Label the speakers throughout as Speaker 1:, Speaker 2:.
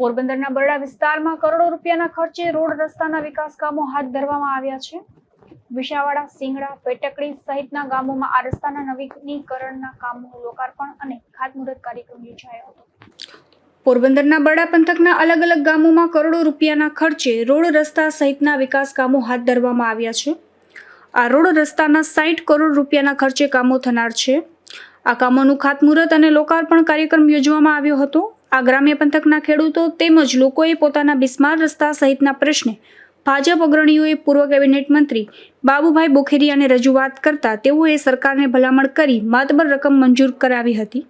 Speaker 1: પોરબંદરના બરડા વિસ્તારમાં કરોડો રૂપિયાના ખર્ચે રોડ રસ્તાના વિકાસ કામો હાથ ધરવામાં આવ્યા છે. વિશાવાડા, સિંગડા, પેટકડી સહિતના ગામોમાં આ રસ્તાના નવીનીકરણના કામોનું લોકાર્પણ અને ખાતમુહૂર્ત કાર્યક્રમ યોજાયો હતો. પોરબંદરના બરડા પંથકના અલગ અલગ ગામોમાં કરોડો રૂપિયાના ખર્ચે રોડ રસ્તા સહિતના વિકાસ કામો હાથ ધરવામાં આવ્યા છે. આ રોડ રસ્તાના સાઠ કરોડ રૂપિયાના ખર્ચે કામો થનાર છે. આ કામોનું ખાતમુહૂર્ત અને લોકાર્પણ કાર્યક્રમ યોજવામાં આવ્યો હતો. આ ગ્રામ્ય પંથકના ખેડૂતો તેમજ લોકોએ પોતાના બિસ્માર રસ્તા સહિતના પ્રશ્ને ભાજપ અગ્રણીઓએ પૂર્વ કેબિનેટ મંત્રી બાબુભાઈ બોખેરિયાને રજૂઆત કરતા તેઓએ સરકારને ભલામણ કરી માતબર રકમ મંજૂર કરાવી હતી.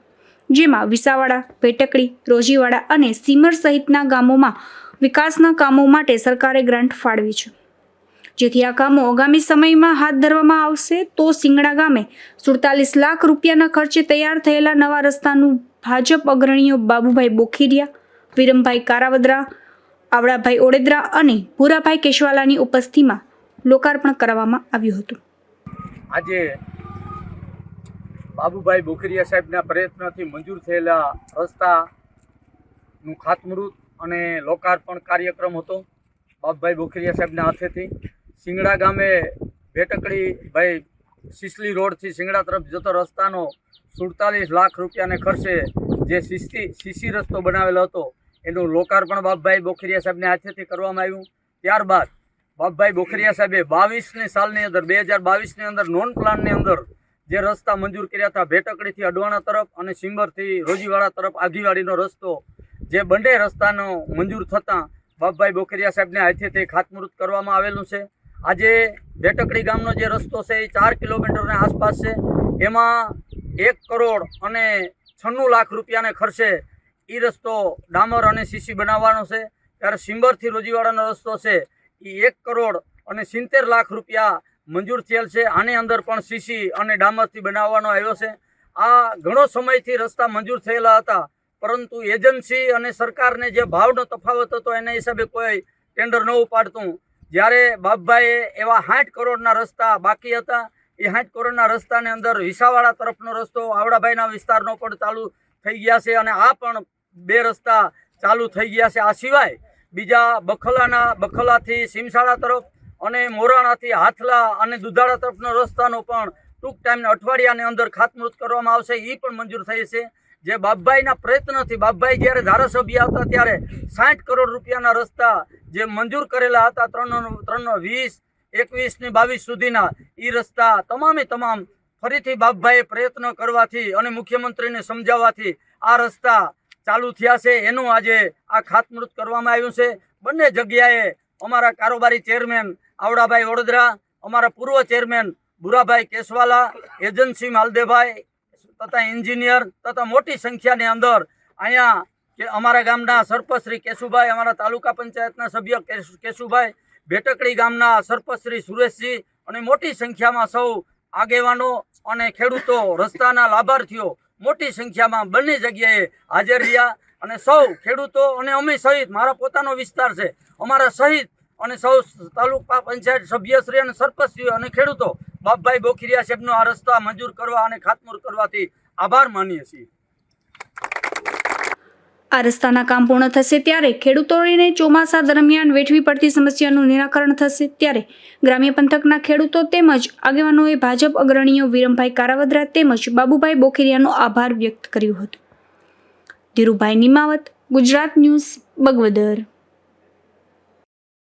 Speaker 1: જેમાં વિસાવાડા, ભેટકડી, રોજીવાડા અને સીમર સહિતના ગામોમાં વિકાસના કામો માટે સરકારે ગ્રાન્ટ ફાળવી છે. જેથી આ કામો આગામી સમયમાં હાથ ધરવામાં આવશે તો સિંગડા ગામે સુડતાલીસ લાખ રૂપિયાના ખર્ચે તૈયાર થયેલા નવા રસ્તાનું ભાજપ અગ્રણીઓ બાબુભાઈ બોખીરિયા વિરમભાઈ કારાવદરા, આવડાભાઈ ઓડેદરા અને ભૂરાભાઈ કેશવાલાની ઉપસ્થિતિમાં લોકાર્પણ કરવામાં આવ્યું હતું.
Speaker 2: આજે બાબુભાઈ બોખીરિયા સાહેબના પ્રયત્નથી મંજૂર થયેલા રસ્તાનું ખાતમુહૂર્ત અને લોકાર્પણ કાર્યક્રમ હતો બાબુભાઈ બોખીરિયા સાહેબના હાથેથી. સિંગડા ગામે ભેટકડી ભાઈ સિસલી રોડથી સિંગડા તરફ જતો રસ્તાનો સુડતાલીસ લાખ રૂપિયાને ખર્ચે જે સીસી સીસી રસ્તો બનાવેલો હતો, એનું લોકાર્પણ બાપભાઈ બોખરિયા સાહેબને હાથેથી કરવામાં આવ્યું. ત્યારબાદ બાપભાઈ બોખરિયા સાહેબે બાવીસની સાલની અંદર, બે હજાર બાવીસની અંદર નોન પ્લાનની અંદર જે રસ્તા મંજૂર કર્યા હતા, ભેટકડીથી અડવાણા તરફ અને સિંબરથી રોજીવાડા તરફ આગીવાડીનો રસ્તો જે બંને રસ્તાનો મંજૂર થતાં બાપભાઈ બોખરિયા સાહેબને હાથેથી ખાતમુહૂર્ત કરવામાં આવેલું છે. આજે ભેટકડી ગામનો જે રસ્તો છે એ ચાર કિલોમીટરની આસપાસ છે. એમાં એક કરોડ અને છન્નું લાખ રૂપિયાને ખર્ચે એ રસ્તો ડામર અને સીસી બનાવવાનો છે. ત્યારે સિંબરથી રોજીવાડાનો રસ્તો છે એ એક કરોડ અને સિત્તેર લાખ રૂપિયા મંજૂર થયેલ છે. આની અંદર પણ સીસી અને ડામરથી બનાવવાનો આવ્યો છે. આ ઘણો સમયથી રસ્તા મંજૂર થયેલા હતા, પરંતુ એજન્સી અને સરકારને જે ભાવનો તફાવત હતો એના હિસાબે કોઈ ટેન્ડર ન ઉપાડતું. જ્યારે બાપભાઈએ એવા સાઠ કરોડના રસ્તા બાકી હતા, એ સાઠ કરોડના રસ્તાની અંદર વિસાવાડા તરફનો રસ્તો, આવડાભાઈના વિસ્તારનો પણ ચાલુ થઈ ગયા છે અને આ પણ બે રસ્તા ચાલુ થઈ ગયા છે. આ સિવાય બીજા બખલાના, બખલાથી સીમસાળા તરફ અને મોરાણાથી હાથલા અને દુધાળા તરફનો રસ્તાનો પણ ટૂંક ટાઈમના અઠવાડિયાની અંદર ખાતમુહૂર્ત કરવામાં આવશે. એ પણ મંજૂર થઈ છે. જે બાપભાઈના પ્રયત્નથી બાપભાઈ જ્યારે ધારાસભ્ય હતા ત્યારે સાઠ કરોડ રૂપિયાના રસ્તા જે મંજૂર કરેલા હતા ત્રણ ત્રણ, વીસ, એકવીસ ને બાવીસ સુધીના એ રસ્તા તમામે તમામ ફરીથી બાપભાઈએ પ્રયત્ન કરવાથી અને મુખ્યમંત્રીને સમજાવવાથી આ રસ્તા ચાલુ થયા છે. એનું આજે આ ખાતમુહૂર્ત કરવામાં આવ્યું છે. બંને જગ્યાએ અમારા કારોબારી ચેરમેન આવડાભાઈ વડોદરા, અમારા પૂર્વ ચેરમેન બુરાભાઈ કેશવાલા એજન્સી માલદેભાઈ તથા એન્જિનિયર તથા મોટી સંખ્યાની અંદર અહીંયા કે અમારા ગામના સરપંચ કેશુભાઈ, અમારા તાલુકા પંચાયતના સભ્ય કેશુ- કેશુભાઈ, ભેટકડી ગામના સરપંચ શ્રી સુરેશજી અને મોટી સંખ્યામાં સૌ આગેવાનો અને ખેડૂતો રસ્તાના લાભાર્થીઓ મોટી સંખ્યામાં બંને જગ્યાએ હાજર રહ્યા અને સૌ ખેડૂતો અને અમે સહિત, મારા પોતાનો વિસ્તાર છે, અમારા સહિત અને સૌ તાલુકા પંચાયત સભ્યશ્રી અને સરપંચશ્રીઓ અને ખેડૂતો બાપભાઈ બોખીરિયા સાહેબનો આ રસ્તા મંજૂર કરવા અને ખાતમુહૂર્ત કરવાથી આભાર માનીએ છીએ.
Speaker 1: આ રસ્તાના કામ પૂર્ણ થશે ત્યારે ખેડૂતોને ચોમાસા દરમિયાન વેઠવી પડતી સમસ્યાનું નિરાકરણ થશે ત્યારે ગ્રામ્ય પંથકના ખેડૂતો તેમજ આગેવાનોએ ભાજપ અગ્રણીઓ વિરમભાઈ કારાવદરા તેમજ બાબુભાઈ બોખેરિયાનો આભાર વ્યક્ત કર્યો હતો. ધીરુભાઈ નિમાવત, ગુજરાત ન્યૂઝ, બગવદર.